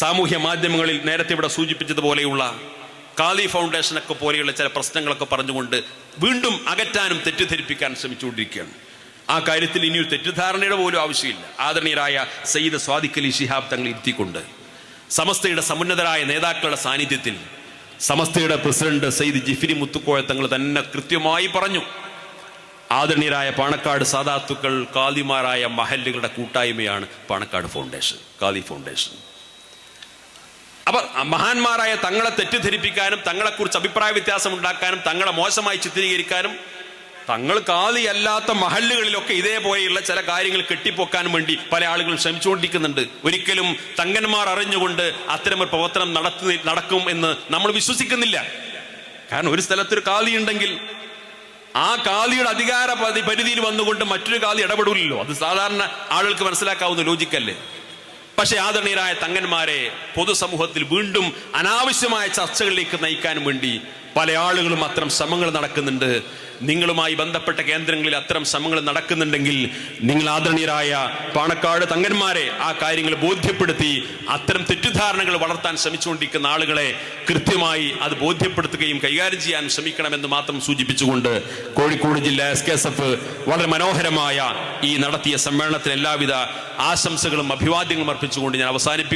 സാമൂഹ്യ മാധ്യമങ്ങളിൽ നേരത്തെ ഇവിടെ സൂചിപ്പിച്ചതുപോലെയുള്ള കാലി ഫൗണ്ടേഷനൊക്കെ പോലെയുള്ള ചില പ്രശ്നങ്ങളൊക്കെ പറഞ്ഞുകൊണ്ട് വീണ്ടും അകറ്റാനും തെറ്റിദ്ധരിപ്പിക്കാൻ ശ്രമിച്ചുകൊണ്ടിരിക്കുകയാണ്. ആ കാര്യത്തിൽ ഇനിയൊരു തെറ്റിദ്ധാരണയുടെ പോലും ആവശ്യമില്ല. ആദരണീയരായ സയ്യിദ് സ്വാദിഖലി ശിഹാബ് തങ്ങൾ ഇരുത്തിക്കൊണ്ട് സമസ്തയുടെ സമുന്നതരായ നേതാക്കളുടെ സാന്നിധ്യത്തിൽ സമസ്തയുടെ പ്രസിഡന്റ് സയ്യിദ് ജിഫിരി മുത്തുക്കോയ തങ്ങൾ തന്നെ കൃത്യമായി പറഞ്ഞു. ആദരണീയരായ പാണക്കാട് സാദാത്തുക്കൾ കാലിമാരായ മഹല്ലുകളുടെ കൂട്ടായ്മയാണ് പാണക്കാട് ഫൗണ്ടേഷൻ കാലി ഫൗണ്ടേഷൻ. അപ്പൊ മഹാന്മാരായ തങ്ങളെ തെറ്റിദ്ധരിപ്പിക്കാനും തങ്ങളെക്കുറിച്ച് അഭിപ്രായ വ്യത്യാസം ഉണ്ടാക്കാനും തങ്ങളെ മോശമായി ചിത്രീകരിക്കാനും തങ്ങൾ കാലിയല്ലാത്ത മഹല്ലുകളിലൊക്കെ ഇതേപോലെയുള്ള ചില കാര്യങ്ങൾ കെട്ടിപ്പൊക്കാൻ വേണ്ടി പല ആളുകളും ശ്രമിച്ചുകൊണ്ടിരിക്കുന്നുണ്ട്. ഒരിക്കലും തങ്ങന്മാർ അറിഞ്ഞുകൊണ്ട് അത്തരമൊരു പ്രവർത്തനം നടത്തി നടക്കും എന്ന് നമ്മൾ വിശ്വസിക്കുന്നില്ല. കാരണം ഒരു സ്ഥലത്തൊരു കാലി ഉണ്ടെങ്കിൽ ആ കാലിയുടെ അധികാര പരിധിയിൽ വന്നുകൊണ്ട് മറ്റൊരു കാലി ഇടപെടില്ലല്ലോ. അത് സാധാരണ ആളുകൾക്ക് മനസ്സിലാക്കാവുന്ന ലോജിക്കല്ലേ പക്ഷെ ആദരണീയരായ തങ്ങന്മാരെ പൊതുസമൂഹത്തിൽ വീണ്ടും അനാവശ്യമായ ചർച്ചകളിലേക്ക് നയിക്കാൻ വേണ്ടി പല ആളുകളും അത്തരം ശ്രമങ്ങൾ നടക്കുന്നുണ്ട്. നിങ്ങളുമായി ബന്ധപ്പെട്ട കേന്ദ്രങ്ങളിൽ അത്തരം ശ്രമങ്ങൾ നടക്കുന്നുണ്ടെങ്കിൽ നിങ്ങൾ ആദരണീയരായ പാണക്കാട് തങ്ങന്മാരെ ആ കാര്യങ്ങൾ ബോധ്യപ്പെടുത്തി അത്തരം തെറ്റിദ്ധാരണകൾ വളർത്താൻ ശ്രമിച്ചുകൊണ്ടിരിക്കുന്ന ആളുകളെ കൃത്യമായി അത് ബോധ്യപ്പെടുത്തുകയും കൈകാര്യം ചെയ്യാൻ ശ്രമിക്കണമെന്ന് മാത്രം സൂചിപ്പിച്ചുകൊണ്ട് കോഴിക്കോട് ജില്ല എസ് കെ എസ് എഫ് വളരെ മനോഹരമായ ഈ നടത്തിയ സമ്മേളനത്തിൽ എല്ലാവിധ ആശംസകളും അഭിവാദ്യങ്ങളും അർപ്പിച്ചുകൊണ്ട് ഞാൻ അവസാനിപ്പിക്കും